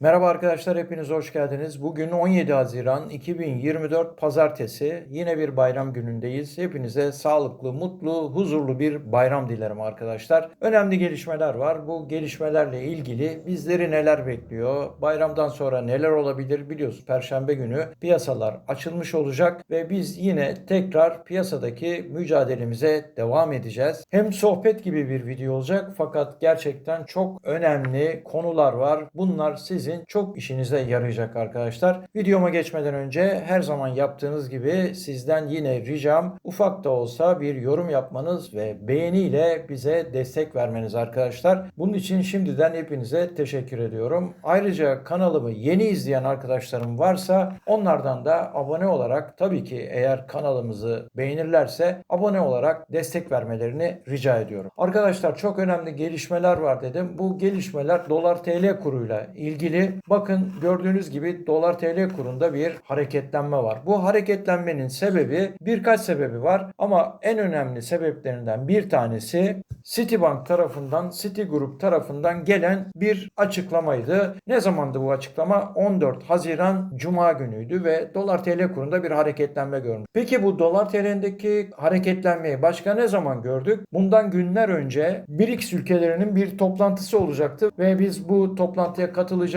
Merhaba arkadaşlar hepiniz hoş geldiniz. Bugün 17 Haziran 2024 Pazartesi. Yine bir bayram günündeyiz. Hepinize sağlıklı, mutlu, huzurlu bir bayram dilerim arkadaşlar. Önemli gelişmeler var. Bu gelişmelerle ilgili bizleri neler bekliyor? Bayramdan sonra neler olabilir biliyorsunuz. Perşembe günü piyasalar açılmış olacak ve biz yine tekrar piyasadaki mücadelemize devam edeceğiz. Hem sohbet gibi bir video olacak fakat gerçekten çok önemli konular var. Bunlar sizin çok işinize yarayacak arkadaşlar. Videoma geçmeden önce her zaman yaptığınız gibi sizden yine ricam ufak da olsa bir yorum yapmanız ve beğeniyle bize destek vermeniz arkadaşlar. Bunun için şimdiden hepinize teşekkür ediyorum. Ayrıca kanalımı yeni izleyen arkadaşlarım varsa onlardan da abone olarak tabii ki eğer kanalımızı beğenirlerse abone olarak destek vermelerini rica ediyorum. Arkadaşlar çok önemli gelişmeler var dedim. Bu gelişmeler dolar TL kuruyla ilgili. Bakın gördüğünüz gibi dolar TL kurunda bir hareketlenme var. Bu hareketlenmenin sebebi birkaç sebebi var ama en önemli sebeplerinden bir tanesi Citibank tarafından, Citigroup tarafından gelen bir açıklamaydı. Ne zamandı bu açıklama? 14 Haziran Cuma günüydü ve dolar TL kurunda bir hareketlenme görmüş. Peki bu dolar TL'deki hareketlenmeyi başka ne zaman gördük? Bundan günler önce BRICS ülkelerinin bir toplantısı olacaktı ve biz bu toplantıya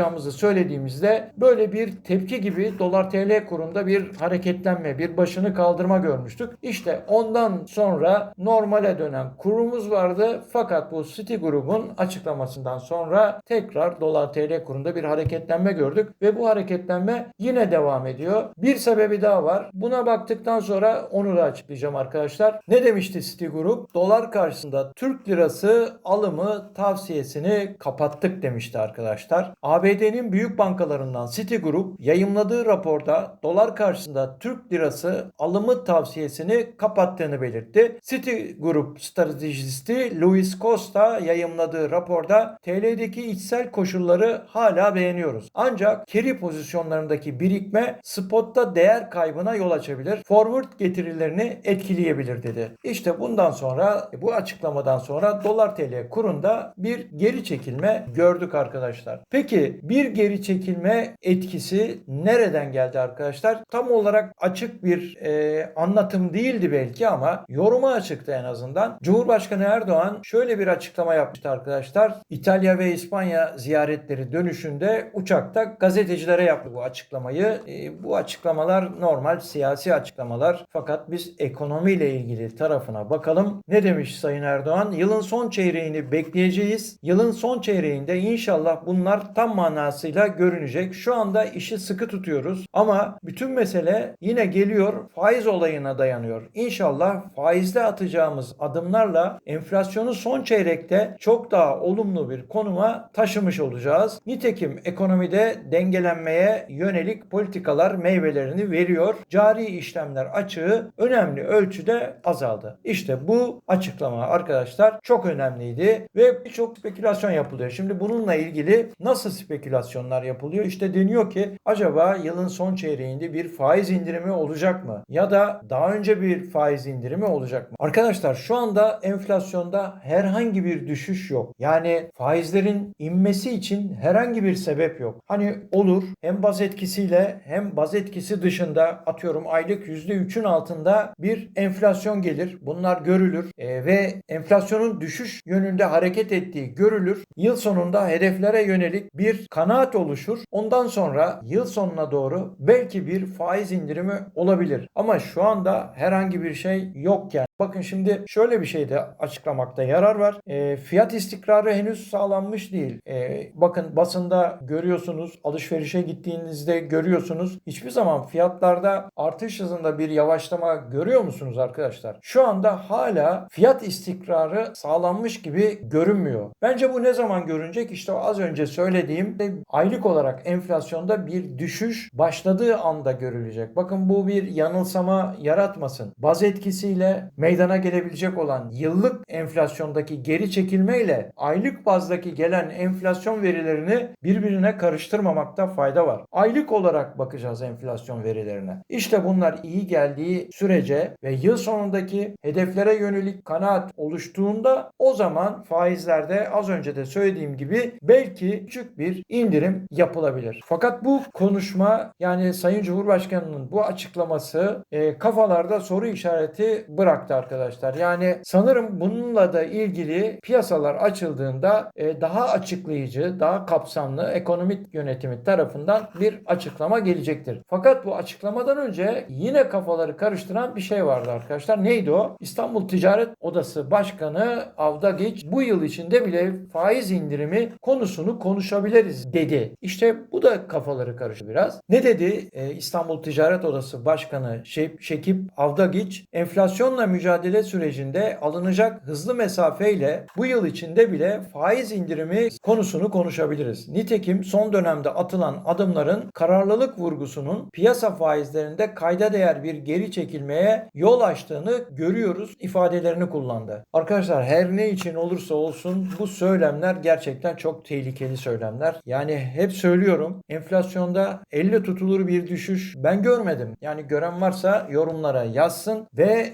katılacağımızı söylediğimizde böyle bir tepki gibi dolar TL kurunda bir hareketlenme, bir başını kaldırma görmüştük. İşte ondan sonra normale dönen kurumuz vardı fakat bu Citigroup'un açıklamasından sonra tekrar dolar TL kurunda bir hareketlenme gördük ve bu hareketlenme yine devam ediyor. Bir sebebi daha var. Buna baktıktan sonra onu da açıklayacağım arkadaşlar. Ne demişti Citigroup? Dolar karşısında Türk lirası alımı tavsiyesini kapattık demişti arkadaşlar. ABD'nin büyük bankalarından Citigroup yayımladığı raporda dolar karşısında Türk lirası alımı tavsiyesini kapattığını belirtti. Citigroup stratejisti Luis Costa yayımladığı raporda TL'deki içsel koşulları hala beğeniyoruz. Ancak carry pozisyonlarındaki birikme spotta değer kaybına yol açabilir. Forward getirilerini etkileyebilir dedi. İşte bundan sonra bu açıklamadan sonra dolar TL kurunda bir geri çekilme gördük arkadaşlar. Peki bir geri çekilme etkisi nereden geldi arkadaşlar? Tam olarak açık bir e, anlatım değildi belki ama yoruma açıktı en azından. Cumhurbaşkanı Erdoğan şöyle bir açıklama yapmıştı arkadaşlar. İtalya ve İspanya ziyaretleri dönüşünde uçakta gazetecilere yaptı bu açıklamayı. E, bu açıklamalar normal siyasi açıklamalar fakat biz ekonomiyle ilgili tarafına bakalım. Ne demiş Sayın Erdoğan? Yılın son çeyreğini bekleyeceğiz. Yılın son çeyreğinde inşallah bunlar tam manasıyla görünecek. Şu anda işi sıkı tutuyoruz ama bütün mesele yine geliyor faiz olayına dayanıyor. İnşallah faizde atacağımız adımlarla enflasyonu son çeyrekte çok daha olumlu bir konuma taşımış olacağız. Nitekim ekonomide dengelenmeye yönelik politikalar meyvelerini veriyor. Cari işlemler açığı önemli ölçüde azaldı. İşte bu açıklama arkadaşlar çok önemliydi ve birçok spekülasyon yapılıyor. Şimdi bununla ilgili nasıl spekülasyonlar yapılıyor? İşte deniyor ki acaba yılın son çeyreğinde bir faiz indirimi olacak mı? Ya da daha önce bir faiz indirimi olacak mı? Arkadaşlar şu anda enflasyonda herhangi bir düşüş yok. Yani faizlerin inmesi için herhangi bir sebep yok. Hani olur hem baz etkisiyle hem baz etkisi dışında atıyorum aylık %3'ün altında bir enflasyon gelir. Bunlar görülür E, ve enflasyonun düşüş yönünde hareket ettiği görülür. Yıl sonunda hedeflere yönelik bir kanaat oluşur. Ondan sonra yıl sonuna doğru belki bir faiz indirimi olabilir. Ama şu anda herhangi bir şey yok yani. Bakın şimdi şöyle bir şey de açıklamakta yarar var. E, fiyat istikrarı henüz sağlanmış değil. E, bakın basında görüyorsunuz, alışverişe gittiğinizde görüyorsunuz. Hiçbir zaman fiyatlarda artış hızında bir yavaşlama görüyor musunuz arkadaşlar? Şu anda hala fiyat istikrarı sağlanmış gibi görünmüyor. Bence bu ne zaman görünecek? İşte az önce söylediğim aylık olarak enflasyonda bir düşüş başladığı anda görülecek. Bakın bu bir yanılsama yaratmasın. Baz etkisiyle meydana gelebilecek olan yıllık enflasyondaki geri çekilme ile aylık bazdaki gelen enflasyon verilerini birbirine karıştırmamakta fayda var. Aylık olarak bakacağız enflasyon verilerine. İşte bunlar iyi geldiği sürece ve yıl sonundaki hedeflere yönelik kanaat oluştuğunda o zaman faizlerde az önce de söylediğim gibi belki küçük bir indirim yapılabilir. Fakat bu konuşma yani Sayın Cumhurbaşkanı'nın bu açıklaması e, kafalarda soru işareti bıraktı arkadaşlar. Yani sanırım bununla da ilgili piyasalar açıldığında e, daha açıklayıcı, daha kapsamlı ekonomik yönetimi tarafından bir açıklama gelecektir. Fakat bu açıklamadan önce yine kafaları karıştıran bir şey vardı arkadaşlar. Neydi o? İstanbul Ticaret Odası Başkanı Avdagiç bu yıl içinde bile faiz indirimi konusunu konuşabiliriz dedi. İşte bu da kafaları karıştı biraz. Ne dedi e, İstanbul Ticaret Odası Başkanı Şe- Şekip Avdagiç? Enflasyonla mücadele sürecinde alınacak hızlı mesafeyle bu yıl içinde bile faiz indirimi konusunu konuşabiliriz. Nitekim son dönemde atılan adımların kararlılık vurgusunun piyasa faizlerinde kayda değer bir geri çekilmeye yol açtığını görüyoruz ifadelerini kullandı. Arkadaşlar her ne için olursa olsun bu söylemler gerçekten çok tehlikeli söylemler. Yani hep söylüyorum enflasyonda elle tutulur bir düşüş ben görmedim. Yani gören varsa yorumlara yazsın ve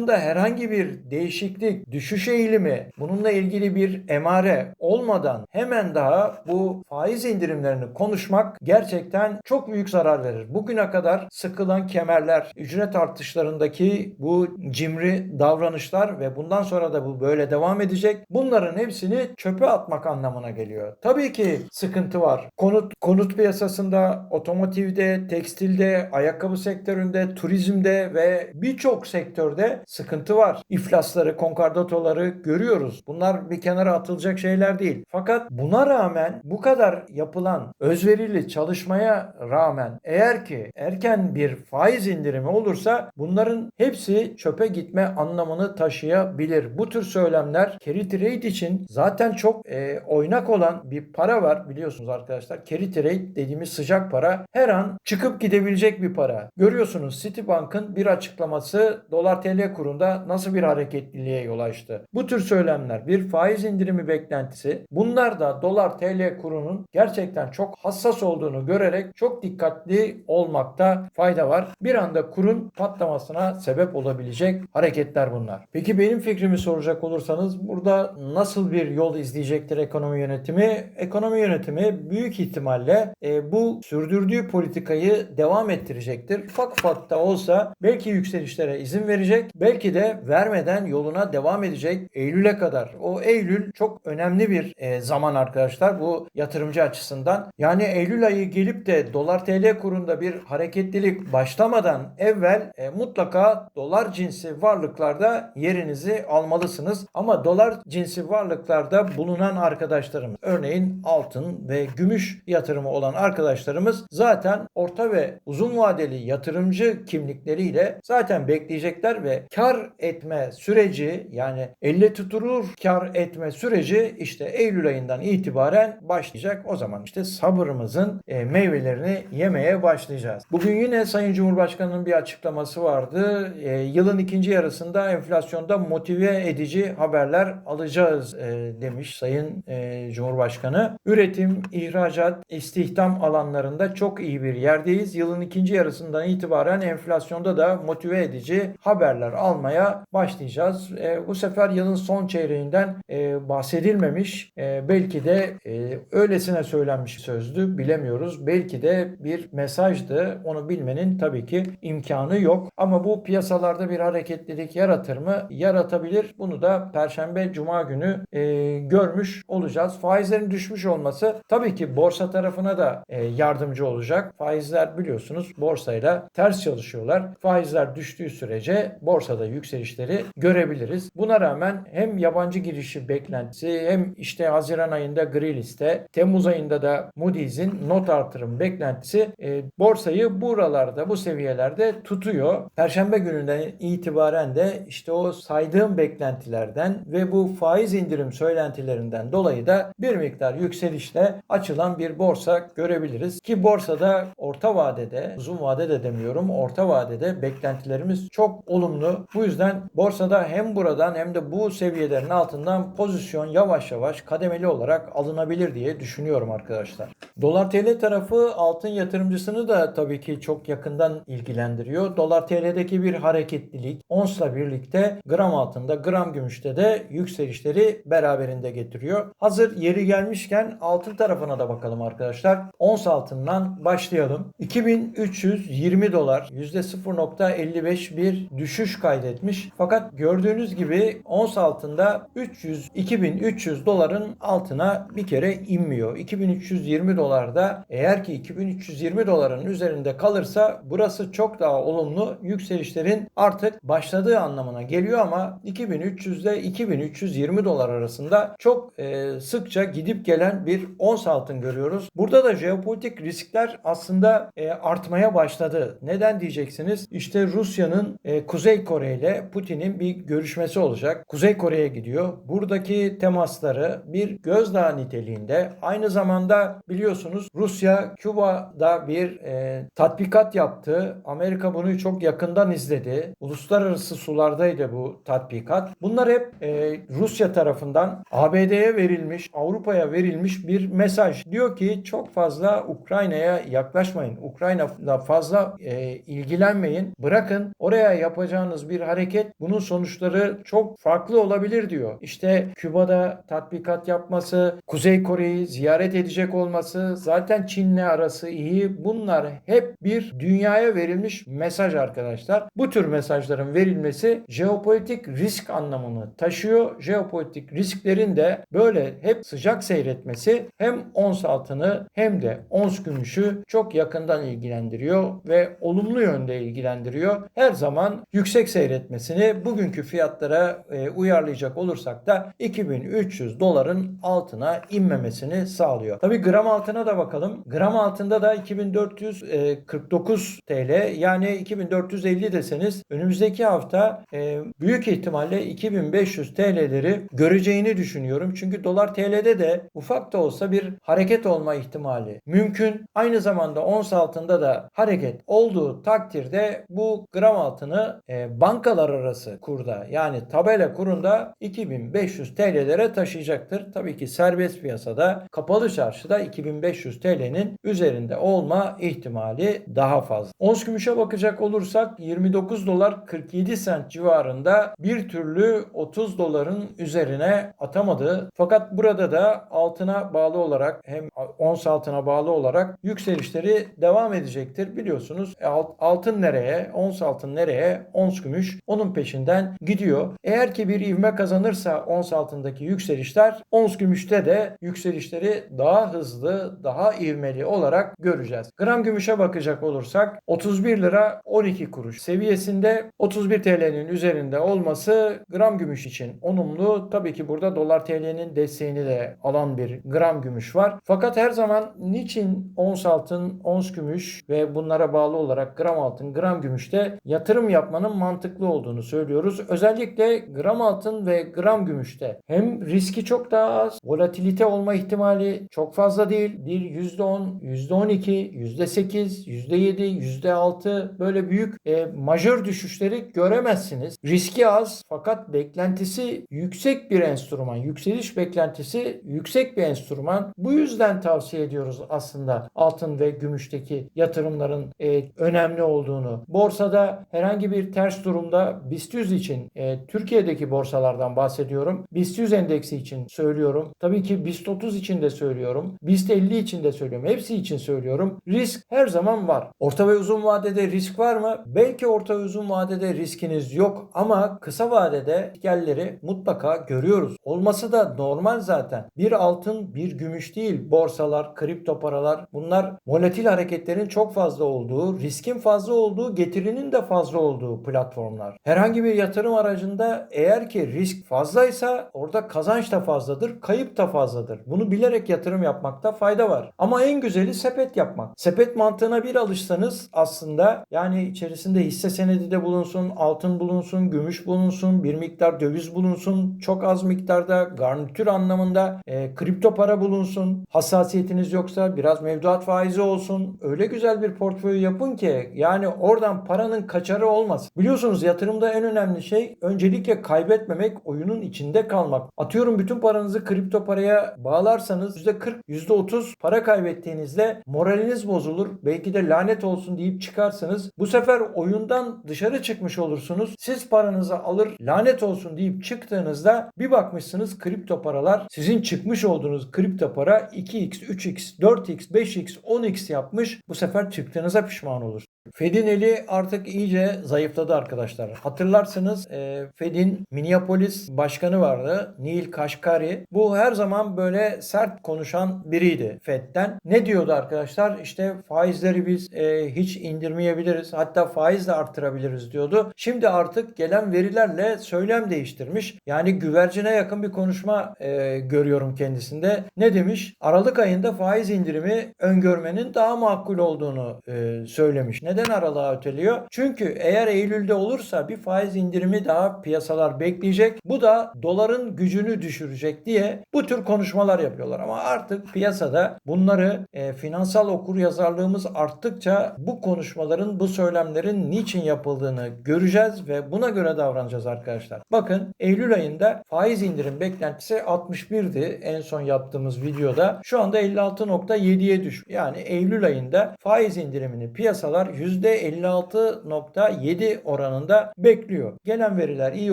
enflasyonda herhangi bir değişiklik, düşüş eğilimi bununla ilgili bir emare olmadan hemen daha bu faiz indirimlerini konuşmak gerçekten çok büyük zarar verir. Bugüne kadar sıkılan kemerler, ücret artışlarındaki bu cimri davranışlar ve bundan sonra da bu böyle devam edecek. Bunların hepsini çöpe atmak anlamına geliyor. Tabii ki sıkıntı var. Konut konut piyasasında, otomotivde, tekstilde, ayakkabı sektöründe, turizmde ve birçok sektörde sıkıntı var. İflasları, konkordatoları görüyoruz. Bunlar bir kenara atılacak şeyler değil. Fakat buna rağmen bu kadar yapılan özverili çalışmaya rağmen eğer ki erken bir faiz indirimi olursa bunların hepsi çöpe gitme anlamını taşıyabilir. Bu tür söylemler carry trade için zaten çok e, oynak olan bir para var biliyorsunuz arkadaşlar. Carry trade dediğimiz sıcak para her an çıkıp gidebilecek bir para. Görüyorsunuz Citibank'ın bir açıklaması dolar TL kurunda nasıl bir hareketliliğe yol açtı. Bu tür söylemler bir faiz indirimi beklentisi bunlar da dolar TL kurunun gerçekten çok hassas olduğunu görerek çok dikkatli olmakta fayda var. Bir anda kurun patlamasına sebep olabilecek hareketler bunlar. Peki benim fikrimi soracak olursanız burada nasıl bir yol izleyecektir ekonomi yönetimi? Ekonomi yönetimi büyük ihtimalle e, bu sürdürdüğü politikayı devam ettirecektir. Ufak ufak da olsa belki yükselişlere izin verecek, belki de vermeden yoluna devam edecek Eylül'e kadar. O Eylül çok önemli bir e, zaman arkadaşlar bu yatırımcı açısından. Yani Eylül ayı gelip de dolar TL kurunda bir hareketlilik başlamadan evvel e, mutlaka dolar cinsi varlıklarda yerinizi almalısınız. Ama dolar cinsi varlıklarda bulunan arkadaşlarımız örneğin altın ve gümüş yatırımı olan arkadaşlarımız zaten orta ve uzun vadeli yatırımcı kimlikleriyle zaten bekleyecekler ve kar etme süreci yani elle tutulur kar etme süreci işte Eylül ayından itibaren başlayacak. O zaman işte sabırımızın e, meyvelerini yemeye başlayacağız. Bugün yine Sayın Cumhurbaşkanı'nın bir açıklaması vardı. E, yılın ikinci yarısında enflasyonda motive edici haberler alacağız e, demiş Sayın e, Cumhurbaşkanı. Üretim, ihracat, istihdam alanlarında çok iyi bir yerdeyiz. Yılın ikinci yarısından itibaren enflasyonda da motive edici haberler almaya başlayacağız. E, bu sefer yılın son çeyreğinden e, bahsedilmemiş. E, belki de e, öylesine söylenmiş sözdü bilemiyoruz. Belki de bir mesajdı. Onu bilmenin tabii ki imkanı yok. Ama bu piyasalarda bir hareketlilik yaratır mı? Yaratabilir. Bunu da Perşembe, Cuma günü e, görmüş olacağız. Faizlerin düşmüş olması tabii ki borsa tarafına da e, yardımcı olacak. Faizler biliyorsunuz borsayla ters çalışıyorlar. Faizler düştüğü sürece borsada yükselişleri görebiliriz. Buna rağmen hem yabancı girişi beklentisi hem işte Haziran ayında gri liste, Temmuz ayında da Moody's'in not artırım beklentisi e, borsayı buralarda bu seviyelerde tutuyor. Perşembe gününden itibaren de işte o saydığım beklentilerden ve bu faiz indirim söylentilerinden dolayı da bir miktar yükselişle açılan bir borsa görebiliriz. Ki borsada orta vadede, uzun vadede demiyorum, orta vadede beklentilerimiz çok olumlu Bu yüzden borsada hem buradan hem de bu seviyelerin altından pozisyon yavaş yavaş kademeli olarak alınabilir diye düşünüyorum arkadaşlar. Dolar TL tarafı altın yatırımcısını da tabii ki çok yakından ilgilendiriyor. Dolar TL'deki bir hareketlilik onsla birlikte gram altında gram gümüşte de yükselişleri beraberinde getiriyor. Hazır yeri gelmişken altın tarafına da bakalım arkadaşlar. Ons altından başlayalım. 2320 dolar %0.55 bir düşüş kaydetmiş. Fakat gördüğünüz gibi ons altında 300 2300 doların altına bir kere inmiyor. 2320 dolarda eğer ki 2320 doların üzerinde kalırsa burası çok daha olumlu yükselişlerin artık başladığı anlamına geliyor ama 2300 ile 2320 dolar arasında çok e, sıkça gidip gelen bir ons altın görüyoruz. Burada da jeopolitik riskler aslında e, artmaya başladı. Neden diyeceksiniz? İşte Rusya'nın e, Kuzey Kore ile Putin'in bir görüşmesi olacak. Kuzey Kore'ye gidiyor. Buradaki temasları bir gözdağı niteliğinde. Aynı zamanda biliyorsunuz Rusya Küba'da bir e, tatbikat yaptı. Amerika bunu çok yakından izledi. Uluslararası sulardaydı bu tatbikat. Bunlar hep e, Rusya tarafından ABD'ye verilmiş, Avrupa'ya verilmiş bir mesaj. Diyor ki çok fazla Ukrayna'ya yaklaşmayın. Ukrayna'da fazla e, ilgilenmeyin. Bırakın oraya yapacağınız bir hareket bunun sonuçları çok farklı olabilir diyor. İşte Küba'da tatbikat yapması, Kuzey Kore'yi ziyaret edecek olması, zaten Çin'le arası iyi. Bunlar hep bir dünyaya verilmiş mesaj arkadaşlar. Bu tür mesajların verilmesi jeopolitik risk anlamını taşıyor. Jeopolitik risklerin de böyle hep sıcak seyretmesi hem ons altını hem de ons gümüşü çok yakından ilgilendiriyor ve olumlu yönde ilgilendiriyor. Her zaman yüksek seyretmesini bugünkü fiyatlara e, uyarlayacak olursak da 2300 doların altına inmemesini sağlıyor. Tabi gram altına da bakalım. Gram altında da 2449 TL yani 2450 deseniz önümüzdeki hafta e, büyük ihtimalle 2500 TL'leri göreceğini düşünüyorum. Çünkü dolar TL'de de ufak da olsa bir hareket olma ihtimali mümkün. Aynı zamanda ons altında da hareket olduğu takdirde bu gram altını e, bankalar arası kurda yani tabela kurunda 2500 TL'lere taşıyacaktır. Tabii ki serbest piyasada kapalı çarşıda 2500 TL'nin üzerinde olma ihtimali daha fazla. Ons gümüşe bakacak olursak 29 dolar 47 sent civarında bir türlü 30 doların üzerine atamadı. Fakat burada da altına bağlı olarak hem ons altına bağlı olarak yükselişleri devam edecektir. Biliyorsunuz altın nereye, ons altın nereye, ons gümüş onun peşinden gidiyor. Eğer ki bir ivme kazanırsa ons altındaki yükselişler, ons gümüşte de yükselişleri daha hızlı, daha ivmeli olarak göreceğiz. Gram gümüşe bakacak olursak 31 lira 12 kuruş seviyesinde 31 TL'nin üzerinde olması gram gümüş için olumlu. Tabii ki burada dolar TL'nin desteğini de alan bir gram gümüş var. Fakat her zaman niçin ons altın, ons gümüş ve bunlara bağlı olarak gram altın, gram gümüşte yatırım yapmanın mantıklı olduğunu söylüyoruz. Özellikle gram altın ve gram gümüşte hem riski çok daha az, volatilite olma ihtimali çok fazla değil. Bir %10, %12, %8, %7, %6 böyle büyük e, majör düşüşleri göremezsiniz. Riski az fakat beklentisi yüksek bir enstrüman. Yükseliş beklentisi yüksek bir enstrüman. Bu yüzden tavsiye ediyoruz aslında altın ve gümüşteki yatırımların e, önemli olduğunu. Borsada herhangi bir ters durumda BIST 100 için e, Türkiye'deki borsalardan bahsediyorum. BIST 100 endeksi için söylüyorum. Tabii ki BIST 30 için de söylüyorum. BIST 50 için de söylüyorum. Hepsi için söylüyorum. Risk her zaman var. Orta ve uzun vadede risk var mı? Belki orta ve uzun vadede riskiniz yok ama kısa vadede gelleri mutlaka görüyoruz. Olması da normal zaten. Bir altın, bir gümüş değil. Borsalar, kripto paralar bunlar volatil hareketlerin çok fazla olduğu, riskin fazla olduğu, getirinin de fazla olduğu platformlar. Herhangi bir yatırım aracında eğer ki risk fazlaysa orada kazanç da fazladır, kayıp da fazladır. Bunu bilerek yatırım yapmakta fayda var. Ama en güzeli sepet yapmak. Sepet mantığına bir alışsanız aslında yani içerisinde hisse senedi de bulunsun, altın bulunsun, gümüş bulunsun, bir miktar döviz bulunsun, çok az miktarda garnitür anlamında e, kripto para bulunsun. Hassasiyetiniz yoksa biraz mevduat faizi olsun. Öyle güzel bir portföy yapın ki yani oradan paranın kaçarı olmasın. Biliyorsunuz Biliyorsunuz yatırımda en önemli şey öncelikle kaybetmemek, oyunun içinde kalmak. Atıyorum bütün paranızı kripto paraya bağlarsanız %40, %30 para kaybettiğinizde moraliniz bozulur. Belki de lanet olsun deyip çıkarsınız. Bu sefer oyundan dışarı çıkmış olursunuz. Siz paranızı alır lanet olsun deyip çıktığınızda bir bakmışsınız kripto paralar sizin çıkmış olduğunuz kripto para 2x, 3x, 4x, 5x, 10x yapmış. Bu sefer çıktığınıza pişman olursunuz. Fed'in eli artık iyice zayıfladı arkadaşlar. Hatırlarsınız e, Fed'in Minneapolis başkanı vardı. Neil Kashkari. Bu her zaman böyle sert konuşan biriydi Fed'den. Ne diyordu arkadaşlar? İşte faizleri biz e, hiç indirmeyebiliriz. Hatta faiz de arttırabiliriz diyordu. Şimdi artık gelen verilerle söylem değiştirmiş. Yani güvercine yakın bir konuşma e, görüyorum kendisinde. Ne demiş? Aralık ayında faiz indirimi öngörmenin daha makul olduğunu e, söylemiş. Neden aralığa öteliyor? Çünkü eğer Eylül'de olursa bir faiz indirimi daha piyasalar bekleyecek. Bu da doların gücünü düşürecek diye bu tür konuşmalar yapıyorlar. Ama artık piyasada bunları e, finansal okur yazarlığımız arttıkça bu konuşmaların, bu söylemlerin niçin yapıldığını göreceğiz ve buna göre davranacağız arkadaşlar. Bakın Eylül ayında faiz indirim beklentisi 61'di en son yaptığımız videoda. Şu anda 56.7'ye düş. Yani Eylül ayında faiz indirimini piyasalar %56.7 oranında bekliyor. Gelen veriler iyi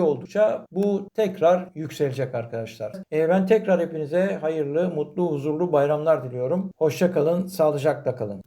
oldukça bu tekrar yükselecek arkadaşlar. E, ben tekrar hepinize hayırlı, mutlu, huzurlu bayramlar diliyorum. Hoşça kalın, sağlıcakla kalın.